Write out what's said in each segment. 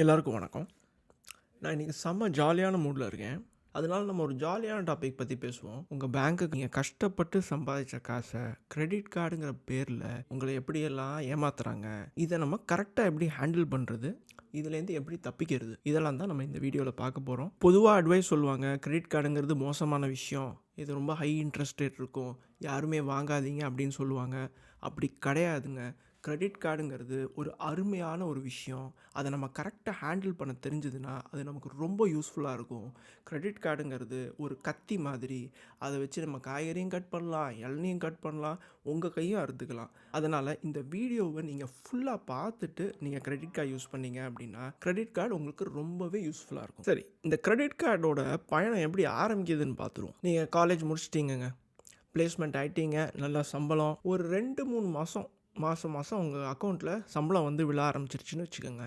எல்லாருக்கும் வணக்கம். நான் இன்றைக்கி செம்ம ஜாலியான மூடில் இருக்கேன். அதனால் நம்ம ஒரு ஜாலியான டாபிக் பற்றி பேசுவோம். உங்கள் பேங்க்குக்கு நீங்கள் கஷ்டப்பட்டு சம்பாதிச்ச காசை கிரெடிட் கார்டுங்கிற பேரில் உங்களை எப்படியெல்லாம் ஏமாத்துறாங்க இதை நம்ம கரெக்டாக எப்படி ஹேண்டில் பண்ணுறது இதுலேருந்து எப்படி தப்பிக்கிறது இதெல்லாம் தான் நம்ம இந்த வீடியோவில் பார்க்க போகிறோம் பொதுவாக அட்வைஸ் சொல்லுவாங்க கிரெடிட் கார்டுங்கிறது மோசமான விஷயம். இது ரொம்ப ஹை இன்ட்ரெஸ்ட் ரேட் இருக்கும். யாருமே வாங்காதீங்க அப்படின்னு சொல்லுவாங்க. அப்படி கிடையாதுங்க. க்ரெடிட் கார்டுங்கிறது ஒரு அருமையான ஒரு விஷயம். அதை நம்ம கரெக்டாக ஹேண்டில் பண்ண தெரிஞ்சதுன்னா அது நமக்கு ரொம்ப யூஸ்ஃபுல்லாக இருக்கும். க்ரெடிட் கார்டுங்கிறது ஒரு கத்தி மாதிரி. அதை வச்சு நம்ம காய்கறியும் கட் பண்ணலாம் இளநியும் கட் பண்ணலாம் உங்கள் கையும் அறுத்துக்கலாம். அதனால் இந்த வீடியோவை நீங்கள் ஃபுல்லாக பார்த்துட்டு நீங்கள் க்ரெடிட் கார்டு யூஸ் பண்ணீங்க அப்படின்னா க்ரெடிட் கார்டு உங்களுக்கு ரொம்பவே யூஸ்ஃபுல்லாக இருக்கும். சரி இந்த க்ரெடிட் கார்டோட பயணம் எப்படி ஆரம்பிக்குதுன்னு பார்த்துருவோம் நீங்கள் காலேஜ் முடிச்சிட்டீங்கங்க. பிளேஸ்மெண்ட் ஆகிட்டீங்க நல்லா சம்பளம். ஒரு ரெண்டு மூணு மாதம் மாதம் மாதம் உங்கள் அக்கௌண்ட்டில் சம்பளம் வந்து விழ ஆரம்பிச்சிருச்சுன்னு வச்சுக்கோங்க.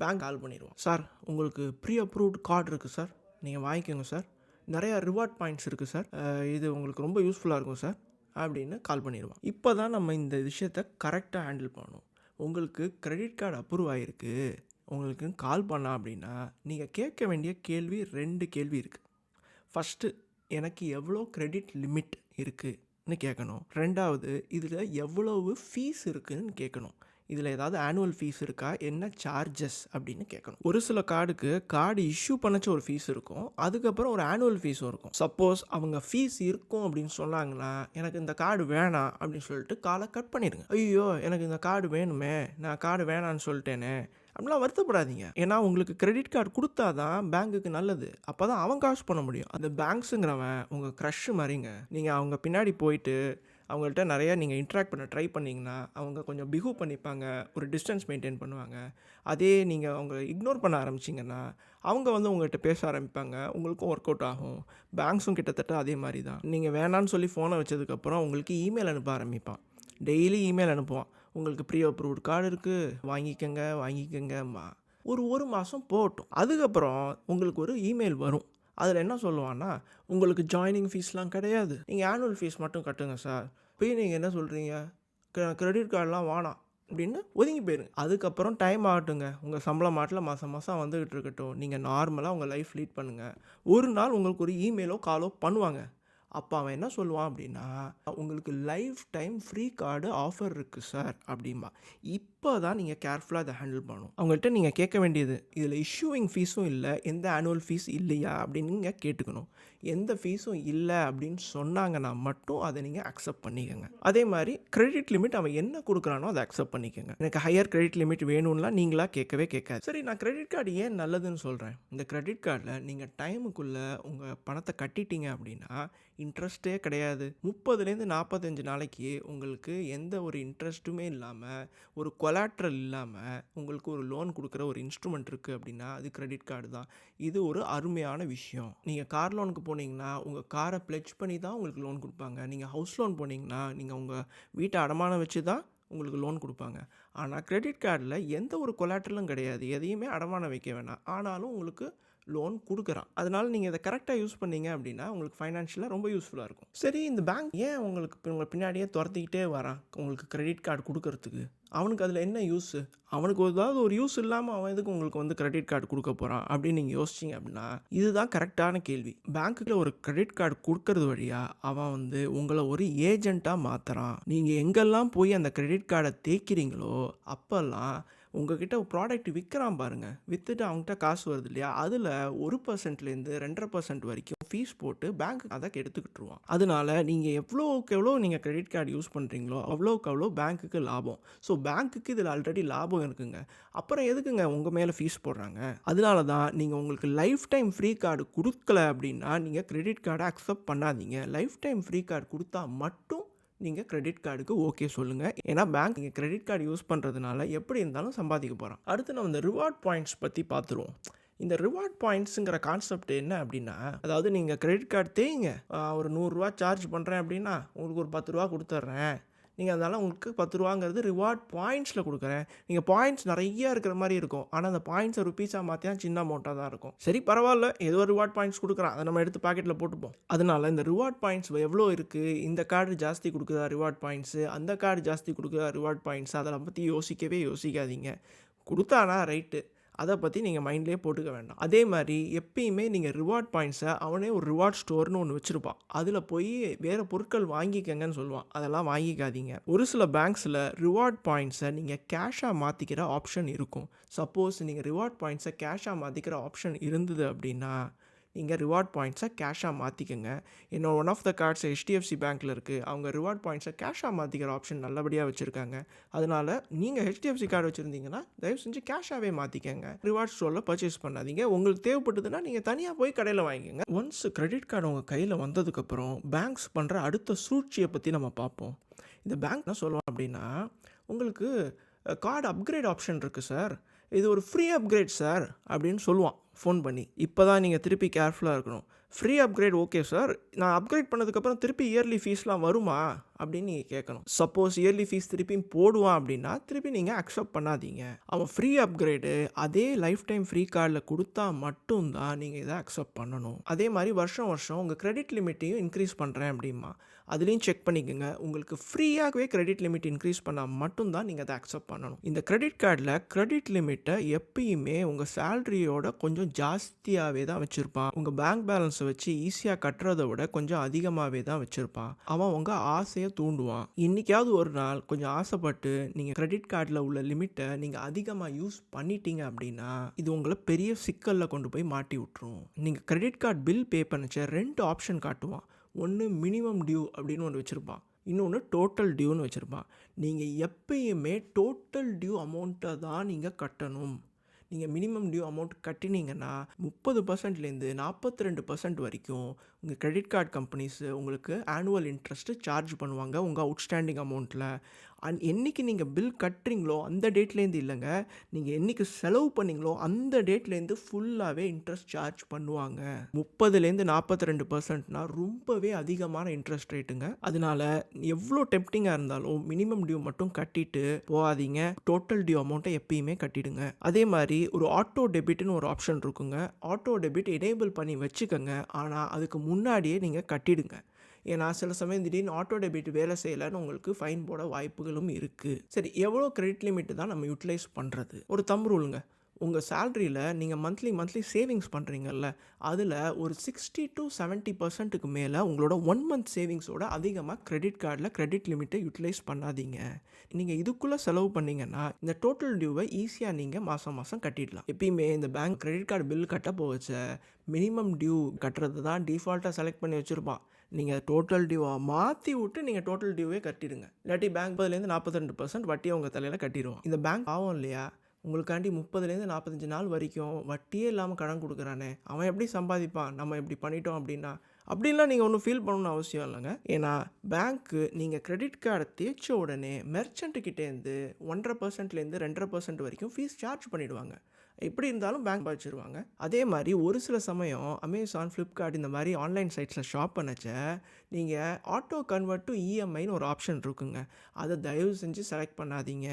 பேங்க் கால் பண்ணிடுவோம். சார் உங்களுக்கு ப்ரீ அப்ரூவ்டு கார்டு இருக்குது சார் நீங்கள் வாங்கிக்கோங்க சார் நிறையா ரிவார்ட் பாயிண்ட்ஸ் இருக்குது சார் இது உங்களுக்கு ரொம்ப யூஸ்ஃபுல்லாக இருக்கும் சார் அப்படின்னு கால் பண்ணிடுவோம். இப்போ தான் நம்ம இந்த விஷயத்தை கரெக்டாக ஹேண்டில் பண்ணணும். உங்களுக்கு க்ரெடிட் கார்டு அப்ரூவ் ஆகிருக்கு உங்களுக்கு கால் பண்ணா அப்படின்னா நீங்கள் கேட்க வேண்டிய கேள்வி ரெண்டு கேள்வி இருக்குது ஃபஸ்ட்டு எனக்கு எவ்வளோ கிரெடிட் லிமிட் இருக்குது கேட்கணும் ரெண்டாவது இதில் எவ்வளவு ஃபீஸ் இருக்குதுன்னு கேட்கணும் இதில் ஏதாவது ஆனுவல் ஃபீஸ் இருக்கா? என்ன சார்ஜஸ் அப்படின்னு கேட்கணும் ஒரு சில கார்டுக்கு கார்டு இஷ்யூ பண்ணச்ச ஒரு ஃபீஸ் இருக்கும். அதுக்கப்புறம் ஒரு ஆனுவல் ஃபீஸும் இருக்கும். சப்போஸ் அவங்க ஃபீஸ் இருக்கும் அப்படின்னு சொன்னாங்கன்னா எனக்கு இந்த கார்டு வேணாம் அப்படின்னு சொல்லிட்டு காலை கட் பண்ணிடுங்க. ஐயோ எனக்கு இந்த கார்டு வேணுமே. நான் கார்டு வேணான்னு சொல்லிட்டேனே. அப்படிலாம் வருத்தப்படாதீங்க. ஏன்னா உங்களுக்கு கிரெடிட் கார்டு கொடுத்தா தான் பேங்க்குக்கு நல்லது. அப்போ தான் அவன் காசு பண்ண முடியும். அந்த பேங்க்ஸுங்கிறவன் உங்கள் க்ரஷ் மாதிரிங்க. நீங்கள் அவங்க பின்னாடி போயிட்டு அவங்கள்ட்ட நிறையா நீங்கள் இன்ட்ராக்ட் பண்ண ட்ரை பண்ணிங்கன்னா அவங்க கொஞ்சம் பிஹேவ் பண்ணிப்பாங்க. ஒரு டிஸ்டன்ஸ் மெயின்டைன் பண்ணுவாங்க. அதே நீங்கள் அவங்க இக்னோர் பண்ண ஆரம்பிச்சிங்கன்னா அவங்க வந்து உங்கள்கிட்ட பேச ஆரம்பிப்பாங்க. உங்களுக்கும் ஒர்க் அவுட் ஆகும். பேங்க்ஸும் கிட்டத்தட்ட அதே மாதிரி தான். நீங்கள் வேணான்னு சொல்லி ஃபோனை வச்சதுக்கப்புறம் உங்களுக்கு இமெயில் அனுப்ப ஆரம்பிப்பான். டெய்லி இமெயில் அனுப்புவான். உங்களுக்கு ப்ரீ அப்ரூவ்டு கார்டு இருக்குது வாங்கிக்கங்க வாங்கிக்கங்கம்மா. ஒரு ஒரு மாதம் போகட்டும் அதுக்கப்புறம் உங்களுக்கு ஒரு இமெயில் வரும். அதில் என்ன சொல்லுவான்னா உங்களுக்கு ஜாயினிங் ஃபீஸ்லாம் கிடையாது. நீங்கள் ஆனுவல் ஃபீஸ் மட்டும் கட்டுங்க சார் போய் நீங்கள் என்ன சொல்கிறீங்க க்ரெடிட் கார்டெலாம் வேணாம். அப்படின்னு ஒதுங்கி போயிருங்க. அதுக்கப்புறம் டைம் ஆகட்டுங்க. உங்கள் சம்பளம் மாட்டில் மாதம் மாதம் வந்துக்கிட்டு இருக்கட்டும். நீங்கள் நார்மலாக உங்கள் லைஃப் லீட் பண்ணுங்கள் ஒரு நாள் உங்களுக்கு ஒரு இமெயிலோ காலோ பண்ணுவாங்க. அப்போ அவன் என்ன சொல்லுவான் அப்படின்னா உங்களுக்கு life time free card offer இருக்குது சார் அப்படிம்பா. இப்போ தான் நீங்கள் கேர்ஃபுல்லாக அதை ஹேண்டில் பண்ணணும். அவங்கள்ட்ட நீங்கள் கேட்க வேண்டியது இதில் இஷ்யூவிங் ஃபீஸும் இல்லை எந்த ஆனுவல் ஃபீஸ் இல்லையா? அப்படின்னு நீங்கள் கேட்டுக்கணும். எந்த ஃபீஸும் இல்லை அப்படின்னு சொன்னாங்கன்னா மட்டும் அதை நீங்கள் அக்செப்ட் பண்ணிக்கோங்க. அதே மாதிரி கிரெடிட் லிமிட் அவன் என்ன கொடுக்குறானோ அதை அக்செப்ட் பண்ணிக்கோங்க. எனக்கு ஹையர் கிரெடிட் லிமிட் வேணும்லாம் நீங்களாக கேட்கவே கேட்காது. சரி நான் கிரெடிட் கார்டு ஏன் நல்லதுன்னு சொல்கிறேன் இந்த கிரெடிட் கார்டில் நீங்கள் டைமுக்குள்ளே உங்கள் பணத்தை கட்டிட்டீங்க அப்படின்னா இன்ட்ரெஸ்ட்டே கிடையாது. முப்பதுலேருந்து நாற்பத்தஞ்சு நாளைக்கு உங்களுக்கு எந்த ஒரு இன்ட்ரெஸ்ட்டுமே இல்லாமல் ஒரு கொலாட்ரல் இல்லாமல் உங்களுக்கு ஒரு லோன் கொடுக்குற ஒரு இன்ஸ்ட்ருமெண்ட் இருக்குது அப்படின்னா அது கிரெடிட் கார்டு தான். இது ஒரு அருமையான விஷயம். நீங்கள் கார் லோனுக்கு போனீங்கன்னா உங்கள் காரை பிளெச் பண்ணி தான் உங்களுக்கு லோன் கொடுப்பாங்க. நீங்கள் ஹவுஸ் லோன் போனீங்கன்னா நீங்கள் உங்கள் வீட்டை அடமானம் வச்சு தான் உங்களுக்கு லோன் கொடுப்பாங்க. ஆனால் கிரெடிட் கார்டில் எந்த ஒரு கொலாட்ரலும் கிடையாது. எதையுமே அடமானம் வைக்க வேணாம். ஆனாலும் உங்களுக்கு லோன் கொடுக்குறான். அதனால் நீங்கள் இதை கரெக்டாக யூஸ் பண்ணீங்க அப்படின்னா உங்களுக்கு ஃபைனான்ஷியலாக ரொம்ப யூஸ்ஃபுல்லாக இருக்கும். சரி இந்த பேங்க் ஏன் உங்களுக்கு இப்ப உங்களை பின்னாடியே துரத்திக்கிட்டே வரான்? உங்களுக்கு கிரெடிட் கார்டு கொடுக்கறதுக்கு. அவனுக்கு அதில் என்ன யூஸு அவனுக்கு ஏதாவது ஒரு யூஸ் இல்லாமல் அவன் எதுக்கு உங்களுக்கு வந்து கிரெடிட் கார்டு கொடுக்க போகிறான் அப்படின்னு நீங்கள் யோசிச்சிங்க அப்படின்னா இதுதான் கரெக்டான கேள்வி. பேங்க்குல ஒரு கிரெடிட் கார்டு கொடுக்கறது வழியாக அவன் வந்து உங்களை ஒரு ஏஜெண்ட்டாக மாற்றுறான் நீங்கள் எங்கெல்லாம் போய் அந்த கிரெடிட் கார்டை தேய்க்கிறீங்களோ அப்போல்லாம் உங்ககிட்ட ப்ராடக்ட் விற்கிறான் பாருங்கள் விற்றுட்டு அவங்ககிட்ட காசு வருது இல்லையா? அதில் ஒரு பர்சன்ட்லேருந்து ரெண்டரை பர்சன்ட் வரைக்கும் ஃபீஸ் போட்டு பேங்க் அதை எடுத்துக்கிட்டுருவான் அதனால் நீங்கள் எவ்வளோக்கு எவ்வளோ நீங்கள் கிரெடிட் கார்டு யூஸ் பண்ணுறீங்களோ அவ்வளோக்கு அவ்வளோ பேங்க்குக்கு லாபம். ஸோ பேங்க்குக்கு இதில் ஆல்ரெடி லாபம் இருக்குங்க. அப்புறம் எதுக்குங்க உங்கள் மேலே ஃபீஸ் போடுறாங்க? அதனால தான் நீங்கள் உங்களுக்கு லைஃப் டைம் ஃப்ரீ கார்டு கொடுக்கல அப்படின்னா நீங்கள் கிரெடிட் கார்டை அக்செப்ட் பண்ணாதீங்க. லைஃப் டைம் ஃப்ரீ கார்டு கொடுத்தா மட்டும் நீங்கள் கிரெடிட் கார்டுக்கு ஓகே சொல்லுங்கள் ஏன்னா பேங்க் நீங்கள் கிரெடிட் கார்டு யூஸ் பண்ணுறதுனால எப்படி இருந்தாலும் சம்பாதிக்க போகிறோம் அடுத்து நம்ம இந்த ரிவார்ட் பாயிண்ட்ஸ் பற்றி பார்த்துருவோம் இந்த ரிவார்ட் பாயிண்ட்ஸுங்கிற கான்செப்ட் என்ன அப்படின்னா அதாவது நீங்கள் கிரெடிட் கார்டு தேய்ங்க. ஒரு நூறுரூவா சார்ஜ் பண்ணுறேன் அப்படின்னா உங்களுக்கு ஒரு பத்து ரூபா கொடுத்துட்றேன் நீங்கள் அதனால் உங்களுக்கு பத்து ரூபாங்கிறது ரிவார்ட் பாயிண்ட்ஸில் கொடுக்குறேன். நீங்கள் பாயிண்ட்ஸ் நிறைய இருக்கிற மாதிரி இருக்கும். ஆனால் அந்த பாயிண்ட்ஸை ருபீஸாக மாற்றினா சின்ன அமௌண்ட்டாக தான் இருக்கும். சரி பரவாயில்ல. ஏதோ ரிவார்ட் பாயிண்ட்ஸ் கொடுக்குறான். அதை நம்ம எடுத்து பாக்கெட்டில் போட்டுப்போம். அதனால் இந்த ரிவார்ட் பாயிண்ட்ஸ் எவ்வளோ இருக்குது இந்த கார்டு ஜாஸ்தி கொடுக்குதா ரிவார்ட் பாயிண்ட்ஸு அந்த கார்டு ஜாஸ்தி கொடுக்குதா ரிவார்ட் பாயிண்ட்ஸ் அதெல்லாம் பற்றி யோசிக்கவே யோசிக்காதீங்க. கொடுத்தானா ரைட்டு அதை பற்றி நீங்கள் மைண்ட்லேயே போட்டுக்க வேண்டாம். அதே மாதிரி எப்பயுமே நீங்கள் ரிவார்ட் பாயிண்ட்ஸை அவனே ஒரு ரிவார்ட் ஸ்டோர்னு ஒன்று வச்சுருப்பான். அதில் போய் வேறு பொருட்கள் வாங்கிக்கங்கன்னு சொல்லுவான். அதெல்லாம் வாங்கிக்காதீங்க. ஒரு சில பேங்க்ஸில் ரிவார்ட் பாயிண்ட்ஸை நீங்கள் கேஷாக மாற்றிக்கிற ஆப்ஷன் இருக்கும். சப்போஸ் நீங்கள் ரிவார்ட் பாயிண்ட்ஸை கேஷாக மாற்றிக்கிற ஆப்ஷன் இருந்தது அப்படின்னா நீங்கள் ரிவார்ட் பாயிண்ட்ஸை கேஷாக மாற்றிக்கங்க என்னோட one of the cards HDFC பேங்க்கில் இருக்குது அவங்க ரிவார்ட் பாயிண்ட்ஸை கேஷாக மாற்றிக்கிற ஆப்ஷன் நல்லபடியாக வச்சுருக்காங்க. அதனால் நீங்கள் ஹெச்டிஎஃப்சி கார்டு வச்சுருந்தீங்கன்னா தயவு செஞ்சு கேஷாகவே மாற்றிக்கங்க ரிவார்ட் ஸ்டோரில் பர்ச்சேஸ் பண்ணாதீங்க. உங்களுக்கு தேவைப்பட்டதுன்னா நீங்கள் தனியாக போய் கடையில் வாங்கிக்கோங்க. ஒன்ஸ் கிரெடிட் கார்டு உங்கள் கையில் வந்ததுக்கப்புறம் பேங்க்ஸ் பண்ணுற அடுத்த சூழ்ச்சியை பற்றி நம்ம பார்ப்போம். இந்த பேங்க் நான் சொல்லுவோம் அப்படின்னா உங்களுக்கு கார்டு அப்கிரேட் ஆப்ஷன் இருக்குது சார் இது ஒரு ஃப்ரீ அப்கிரேட் சார் அப்படின்னு சொல்லுவான். ஃபோன் பண்ணி. இப்போ தான் நீங்கள் திருப்பி கேர்ஃபுல்லாக இருக்கணும். ஃப்ரீ அப்கிரேட் ஓகே சார் நான் அப்கிரேட் பண்ணதுக்கப்புறம் திருப்பி இயர்லி ஃபீஸ்லாம் வருமா? அப்படின்னு நீங்கள் கேட்கணும். சப்போஸ் இயர்லி ஃபீஸ் திருப்பியும் போடுவான் அப்படின்னா திருப்பி நீங்கள் அக்செப்ட் பண்ணாதீங்க. அவன் ஃப்ரீ அப்கிரேடு அதே லைஃப் டைம் ஃப்ரீ கார்டில் கொடுத்தா மட்டும்தான் நீங்கள் இதை அக்செப்ட் பண்ணணும். அதே மாதிரி வருஷம் வருஷம் உங்கள் கிரெடிட் லிமிட்டையும் இன்க்ரீஸ் பண்ணுறேன் அப்படிமா அதுலேயும் செக் பண்ணிக்கோங்க. உங்களுக்கு ஃப்ரீயாகவே கிரெடிட் லிமிட் இன்க்ரீஸ் பண்ணால் மட்டும்தான் நீங்கள் அதை அக்செப்ட் பண்ணணும். இந்த கிரெடிட் கார்டில் கிரெடிட் லிமிட்டை எப்பயுமே உங்கள் சேலரியோட கொஞ்சம் ஜாஸ்தியாகவே தான் வச்சுருப்பான். உங்கள் பேங்க் பேலன்ஸை வச்சு ஈஸியாக கட்டுறதை விட கொஞ்சம் அதிகமாகவே தான் வச்சுருப்பான். அவன் உங்கள் ஆசையை தூண்டுவான். இன்றைக்காவது ஒரு நாள் கொஞ்சம் ஆசைப்பட்டு நீங்கள் கிரெடிட் கார்டில் உள்ள லிமிட்டை நீங்கள் அதிகமாக யூஸ் பண்ணிட்டீங்க அப்படின்னா இது உங்களை பெரிய சிக்கலில் கொண்டு போய் மாட்டி விட்ரும் நீங்கள் கிரெடிட் கார்டு பில் பே பண்ணிச்ச ரெண்டு ஆப்ஷன் காட்டுவான். ஒன்று மினிமம் டியூ அப்படின்னு ஒன்று வச்சுருப்பான். இன்னொன்று டோட்டல் டியூன்னு வச்சுருப்பான். நீங்கள் எப்பயுமே டோட்டல் டியூ அமௌண்ட்டை தான் நீங்கள் கட்டணும். நீங்கள் மினிமம் டியூ அமௌண்ட் கட்டினீங்கன்னா முப்பது பர்சன்ட்லேருந்து நாற்பத்தி ரெண்டு பர்சன்ட் வரைக்கும் உங்கள் கிரெடிட் கார்டு கம்பெனிஸு உங்களுக்கு ஆனுவல் இன்ட்ரெஸ்ட்டு சார்ஜ் பண்ணுவாங்க உங்கள் அவுட்ஸ்டாண்டிங் அமௌண்ட்டில் அண்ட் என்றைக்கு நீங்கள் பில் கட்டுறீங்களோ அந்த டேட்லேருந்து இல்லைங்க. நீங்கள் என்றைக்கு செலவு பண்ணீங்களோ அந்த டேட்லேருந்து ஃபுல்லாகவே இன்ட்ரெஸ்ட் சார்ஜ் பண்ணுவாங்க. முப்பதுலேருந்து நாற்பத்தி ரெண்டு பர்சன்ட்னா ரொம்பவே அதிகமான இன்ட்ரெஸ்ட் ரேட்டுங்க அதனால எவ்வளோ டெப்டிங்காக இருந்தாலும் மினிமம் டியூ மட்டும் கட்டிட்டு போகாதீங்க. டோட்டல் டியூ அமௌண்ட்டை எப்பயுமே கட்டிடுங்க. அதே மாதிரி ஒரு ஆட்டோ டெபிட்னு ஒரு ஆப்ஷன் இருக்குங்க. ஆட்டோ டெபிட் எனேபிள் பண்ணி வச்சுக்கோங்க. ஆனால் அதுக்கு முன்னாடியே நீங்கள் கட்டிடுங்க. ஏன்னா சில சமயம் திடீர்னு ஆட்டோ டெபிட் வேலை செய்யலைன்னு உங்களுக்கு ஃபைன் போட வாய்ப்புகளும் இருக்குது சரி எவ்வளோ கிரெடிட் லிமிட் தான் நம்ம யூட்டிலைஸ் பண்ணுறது ஒரு தம் ரூலுங்க உங்கள் சேலரியில் நீங்கள் மந்த்லி மந்த்லி சேவிங்ஸ் பண்ணுறீங்கல்ல அதில் ஒரு சிக்ஸ்டி டு செவன்ட்டி பர்சன்ட்டுக்கு மேலே உங்களோட ஒன் மந்த் சேவிங்ஸோட அதிகமாக கிரெடிட் கார்டில் கிரெடிட் லிமிட்டை யூட்டிலைஸ் பண்ணாதீங்க. நீங்கள் இதுக்குள்ளே செலவு பண்ணீங்கன்னா இந்த டோட்டல் டியூவை ஈஸியாக நீங்கள் மாதம் மாதம் கட்டிடலாம். எப்பயுமே இந்த பேங்க் கிரெடிட் கார்டு பில் கட்ட போவச்ச மினிமம் டியூ கட்டுறது தான் டிஃபால்ட்டாக செலக்ட் பண்ணி வச்சுருப்பான். நீங்கள் டோட்டல் டியூவாக மாற்றி விட்டு நீங்கள் டோட்டல் டியூவே கட்டிடுங்க. இல்லாட்டி பேங்க் பதிலேருந்து நாற்பத்தி ரெண்டு பர்சன்ட் வட்டியை உங்கள் தலையில் கட்டிடுவோம் இந்த பேங்க் ஆகும் இல்லையா? உங்களுக்காண்டி முப்பதுலேருந்து நாற்பத்தஞ்சு நாள் வரைக்கும் வட்டியே இல்லாமல் கடன் கொடுக்குறானே. அவன் எப்படி சம்பாதிப்பான்? நம்ம இப்படி பண்ணிட்டோம் அப்படின்னா? அப்படின்லாம் நீங்கள் ஒன்றும் ஃபீல் பண்ணணும்னு அவசியம் இல்லைங்க. ஏன்னா பேங்க்கு நீங்கள் கிரெடிட் கார்டை தேய்ச்ச உடனே மெர்ச்சன்ட்டுக்கிட்டேருந்து ஒன்றரை பர்சன்ட்லேருந்து ரெண்டரை பர்சன்ட் வரைக்கும் ஃபீஸ் சார்ஜ் பண்ணிவிடுவாங்க எப்படி இருந்தாலும் பேங்க் பாதிச்சிருவாங்க அதே மாதிரி ஒரு சில சமயம் அமேசான் ஃப்ளிப்கார்ட் இந்த மாதிரி ஆன்லைன் சைட்ஸில் ஷாப் பண்ணச்ச நீங்கள் ஆட்டோ கன்வெர்ட் டு இஎம்ஐன்னு ஒரு ஆப்ஷன் இருக்குங்க. அதை தயவு செஞ்சு செலக்ட் பண்ணாதீங்க.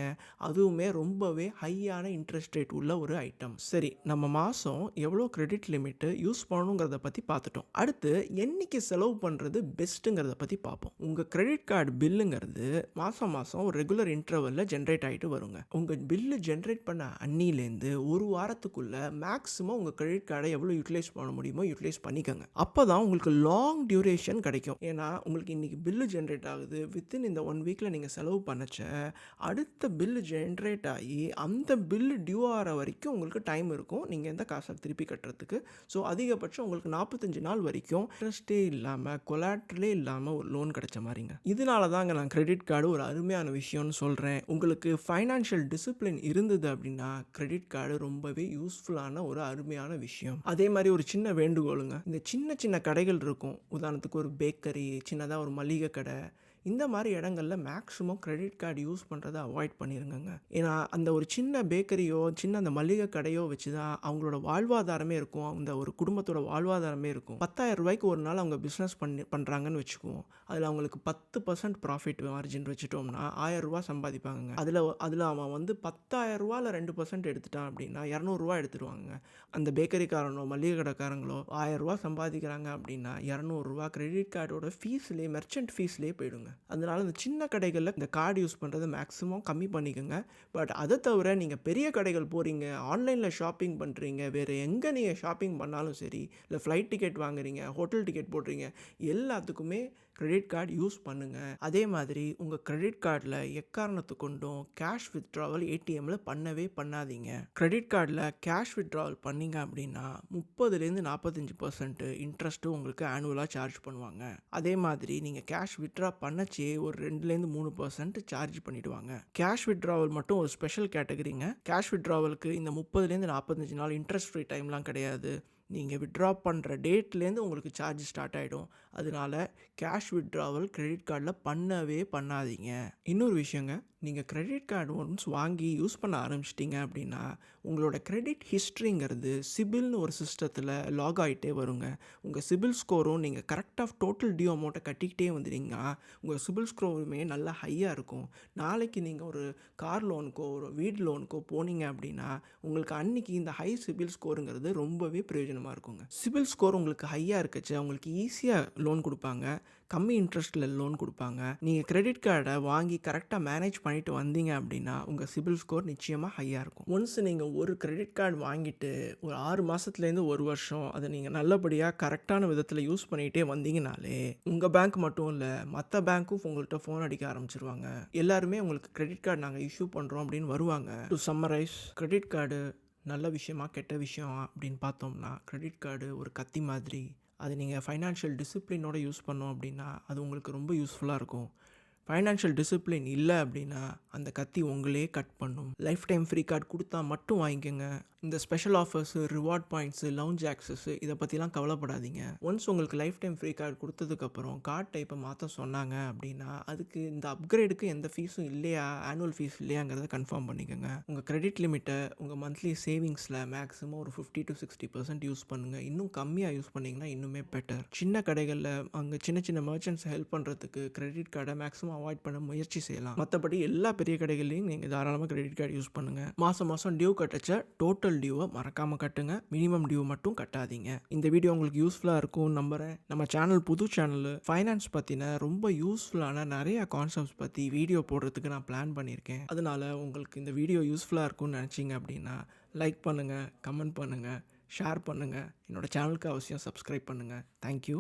அதுவுமே ரொம்பவே ஹையான இன்ட்ரெஸ்ட் ரேட் உள்ள ஒரு ஐட்டம் சரி நம்ம மாதம் எவ்வளோ கிரெடிட் லிமிட்டு யூஸ் பண்ணணுங்கிறத பற்றி பார்த்துட்டோம். அடுத்து என்னைக்கு செலவு பண்ணுறது பெஸ்ட்டுங்கிறத பற்றி பார்ப்போம். உங்கள் கிரெடிட் கார்டு பில்லுங்கிறது மாதம் மாதம் ஒரு ரெகுலர் இன்டர்வலில் ஜென்ரேட் ஆகிட்டு வருங்க. உங்கள் பில்லு ஜென்ரேட் பண்ண அன்னிலேருந்து ஒரு வாரத்துக்குள்ளே மேக்ஸிமம் உங்கள் கிரெடிட் கார்டை எவ்வளோ யூட்டிலைஸ் பண்ண முடியுமோ யூட்டிலைஸ் பண்ணிக்கோங்க. அப்போ தான் உங்களுக்கு லாங் டியூரேஷன் கிடைக்கும். ஏன்னா உங்களுக்கு இன்றைக்கி பில்லு ஜென்ரேட் ஆகுது. வித்தின் இந்த ஒன் வீக்கில் நீங்கள் செலவு பண்ணச்ச அடுத்த பில்லு ஜென்ரேட் ஆகி அந்த பில்லு டியூ ஆகிற வரைக்கும் உங்களுக்கு டைம் இருக்கும். நீங்கள் எந்த காசை திருப்பி கட்டுறதுக்கு. ஸோ அதிகபட்சம் உங்களுக்கு நாற்பத்தஞ்சு நாள் வரைக்கும் இன்ட்ரெஸ்டே இல்லாமல் கொலாட்ரலே இல்லாமல் ஒரு லோன் கிடைச்ச மாதிரிங்க. இதனால தாங்க நான் கிரெடிட் கார்டு ஒரு அருமையான விஷயம்னு சொல்கிறேன் உங்களுக்கு ஃபைனான்ஷியல் டிசிப்ளின் இருந்தது அப்படின்னா கிரெடிட் கார்டு ரொம்ப ரொம்பவே யூஸ்ஃபுல்லான ஒரு அருமையான விஷயம். அதே மாதிரி ஒரு சின்ன வேண்டுகோளுங்க. இந்த சின்ன சின்ன கடைகள் இருக்கும். உதாரணத்துக்கு ஒரு பேக்கரி சின்னதாக ஒரு மளிகை கடை இந்த மாதிரி இடங்களில் மேக்ஸிமம் கிரெடிட் கார்டு யூஸ் பண்ணுறதை அவாய்ட் பண்ணிருங்கங்க. ஏன்னா அந்த ஒரு சின்ன பேக்கரியோ சின்ன அந்த மளிகை கடையோ வச்சு தான் அவங்களோட வாழ்வாதாரமே இருக்கும். அந்த ஒரு குடும்பத்தோட வாழ்வாதாரமே இருக்கும். பத்தாயிரம் ரூபாய்க்கு ஒரு நாள் அவங்க பிஸ்னஸ் பண்ணி பண்ணுறாங்கன்னு வச்சுக்குவோம். அதில் அவங்களுக்கு பத்து பர்சன்ட் ப்ராஃபிட் மார்ஜின் வச்சுட்டோம்னா ஆயிரம் ரூபா சம்பாதிப்பாங்க அதில் அதில் அவன் வந்து பத்தாயிரம் ரூபாயில் ரெண்டு பர்சன்ட் எடுத்துட்டான் அப்படின்னா இரநூறுவா எடுத்துருவாங்க அந்த பேக்கரிக்காரனோ மளிகை கடைக்காரங்களோ ஆயிரம் ரூபா சம்பாதிக்கிறாங்க அப்படின்னா இரநூறுவா கிரெடிட் கார்டோட ஃபீஸ்லேயே மெர்ச்சன்ட் ஃபீஸ்லேயே போயிடுங்க. அதனால் இந்த சின்ன கடைகளில் இந்த கார்டு யூஸ் பண்ணுறதை மேக்ஸிமம் கம்மி பண்ணிக்கோங்க. பட் அதை தவிர நீங்கள் பெரிய கடைகள் போகிறீங்க ஆன்லைனில் ஷாப்பிங் பண்ணுறீங்க வேறு எங்கே நீங்கள் ஷாப்பிங் பண்ணாலும் சரி இல்லை ஃப்ளைட் டிக்கெட் வாங்குறீங்க ஹோட்டல் டிக்கெட் போடுறீங்க எல்லாத்துக்குமே கிரெடிட் கார்டு யூஸ் பண்ணுங்கள் அதே மாதிரி உங்கள் கிரெடிட் கார்டில் எக்காரணத்து கொண்டும் கேஷ் வித்ட்ராவல் ஏடிஎம்மில் பண்ணவே பண்ணாதீங்க. கிரெடிட் கார்டில் கேஷ் வித்ட்ராவல் பண்ணீங்க அப்படின்னா முப்பதுலேருந்து நாற்பத்தஞ்சு பர்சன்ட் இன்ட்ரெஸ்ட்டு உங்களுக்கு ஆனுவலாக சார்ஜ் பண்ணுவாங்க. அதே மாதிரி நீங்கள் கேஷ் வித்ட்ரா பண்ணச்சே ஒரு ரெண்டுலேருந்து மூணு பர்சன்ட் சார்ஜ் பண்ணிவிடுவாங்க கேஷ் வித்ட்ராவல் மட்டும் ஒரு ஸ்பெஷல் கேட்டகரிங்க கேஷ் வித்ட்ராவலுக்கு இந்த முப்பதுலேருந்து நாற்பத்தஞ்சு நாள் இன்ட்ரெஸ்ட் ஃப்ரீ டைம்லாம் கிடையாது. நீங்கள் விட்ரா பண்ணுற டேட்லேருந்து உங்களுக்கு சார்ஜ் ஸ்டார்ட் ஆகிடும் அதனால கேஷ் விட்ராவல் கிரெடிட் கார்டில் பண்ணவே பண்ணாதீங்க. இன்னொரு விஷயங்க நீங்கள் கிரெடிட் கார்டு ஒன்ஸ் வாங்கி யூஸ் பண்ண ஆரம்பிச்சிட்டிங்க அப்படின்னா உங்களோட கிரெடிட் ஹிஸ்ட்ரிங்கிறது சிபில்னு ஒரு சிஸ்டத்தில் லாக் ஆகிட்டே வருங்க. உங்கள் சிபில் ஸ்கோரும் நீங்கள் கரெக்டாக டோட்டல் டியூ அமௌண்ட்டை கட்டிக்கிட்டே வந்துட்டீங்கன்னா உங்கள் சிபில் ஸ்கோருமே நல்லா ஹையாக இருக்கும். நாளைக்கு நீங்கள் ஒரு கார் லோனுக்கோ ஒரு வீடு லோனுக்கோ போனீங்க அப்படின்னா உங்களுக்கு அன்னைக்கு இந்த ஹை சிபில் ஸ்கோருங்கிறது ரொம்பவே பிரயோஜனமாக இருக்குங்க. சிபில் ஸ்கோர் உங்களுக்கு ஹையாக இருக்கச்சு அவங்களுக்கு ஈஸியாக லோன் கொடுப்பாங்க. கம்மி இன்ட்ரெஸ்ட்டில் லோன் கொடுப்பாங்க. நீங்கள் கிரெடிட் கார்டை வாங்கி கரெக்டாக மேனேஜ் பண்ணிட்டு வந்தீங்க அப்படின்னா உங்கள் சிபில் ஸ்கோர் நிச்சயமாக ஹையாக இருக்கும். ஒன்ஸ் நீங்கள் ஒரு கிரெடிட் கார்டு வாங்கிட்டு ஒரு ஆறு மாதத்துலேருந்து ஒரு வருஷம் அதை நீங்கள் நல்லபடியாக கரெக்டான விதத்தில் யூஸ் பண்ணிகிட்டே வந்தீங்கனாலே உங்கள் பேங்க் மட்டும் இல்லை மற்ற பேங்க்கும் உங்கள்கிட்ட ஃபோன் அடிக்க ஆரம்பிச்சிருவாங்க. எல்லாருமே உங்களுக்கு கிரெடிட் கார்டு நாங்கள் இஷ்யூ பண்ணுறோம் அப்படின்னு வருவாங்க. டு சம்மரைஸ் கிரெடிட் கார்டு நல்ல விஷயமா கெட்ட விஷயம் அப்படின்னு பார்த்தோம்னா கிரெடிட் கார்டு ஒரு கத்தி மாதிரி அது நீங்கள் ஃபைனான்ஷியல் டிசிப்ளினோட யூஸ் பண்ணோம் அப்படின்னா அது உங்களுக்கு ரொம்ப யூஸ்ஃபுல்லாக இருக்கும். ஃபைனான்ஷியல் டிசிப்ளின் இல்லை அப்படின்னா அந்த கத்தி உங்களே கட் பண்ணும். லைஃப் டைம் ஃப்ரீ கார்டு கொடுத்தா மட்டும் வாங்கிக்கோங்க. இந்த special offers reward points lounge access இதை பற்றிலாம் கவலைப்படாதீங்க. ஒன்ஸ் உங்களுக்கு லைஃப் டைம் ஃப்ரீ கார்டு கொடுத்ததுக்கப்புறம் கார்டு டைப்பை மாற்ற சொன்னாங்க அப்படின்னா அதுக்கு இந்த அப்கிரேடுக்கு எந்த ஃபீஸும் இல்லையா? ஆனுவல் ஃபீஸ் இல்லையாங்கிறத கன்ஃபார்ம் பண்ணிக்கோங்க. உங்கள் கிரெடிட் லிமிட்டை உங்கள் மந்த்லி சேவிங்ஸில் மேக்ஸிமம் ஒரு fifty to sixty percent use பண்ணுங்கள் இன்னும் கம்மியாக யூஸ் பண்ணிங்கன்னா இன்னுமே பெட்டர் சின்ன கடைகளில் அங்கே சின்ன சின்ன மர்ச்சன்ட்ஸ் ஹெல்ப் பண்ணுறதுக்கு கிரெடிட் கார்டை மேக்ஸிமம் அவாய்ட் பண்ண முயற்சி செய்யலாம். மற்றபடி எல்லா பெரிய கடைகள்லையும் நீங்கள் தாராளமாக கிரெடிட் கார்டு யூஸ் பண்ணுங்கள் மாதம் மாதம் டியூ கட்டச்ச டோட்டல் டியூவை மறக்காமல் கட்டுங்க. மினிமம் டியூ மட்டும் கட்டாதீங்க. இந்த வீடியோ உங்களுக்கு யூஸ்ஃபுல்லாக இருக்கும் நம்புகிறேன் நம்ம சேனல் புது சேனல் ஃபைனான்ஸ் பற்றின ரொம்ப யூஸ்ஃபுல்லான நிறைய கான்செப்ட்ஸ் பற்றி வீடியோ போடுறதுக்கு நான் பிளான் பண்ணியிருக்கேன். அதனால உங்களுக்கு இந்த வீடியோ யூஸ்ஃபுல்லாக இருக்கும்னு நினச்சிங்க அப்படின்னா லைக் பண்ணுங்கள் கமெண்ட் பண்ணுங்கள் ஷேர் பண்ணுங்கள் என்னோட சேனலுக்கு அவசியம் சப்ஸ்கிரைப் பண்ணுங்கள் தேங்க்யூ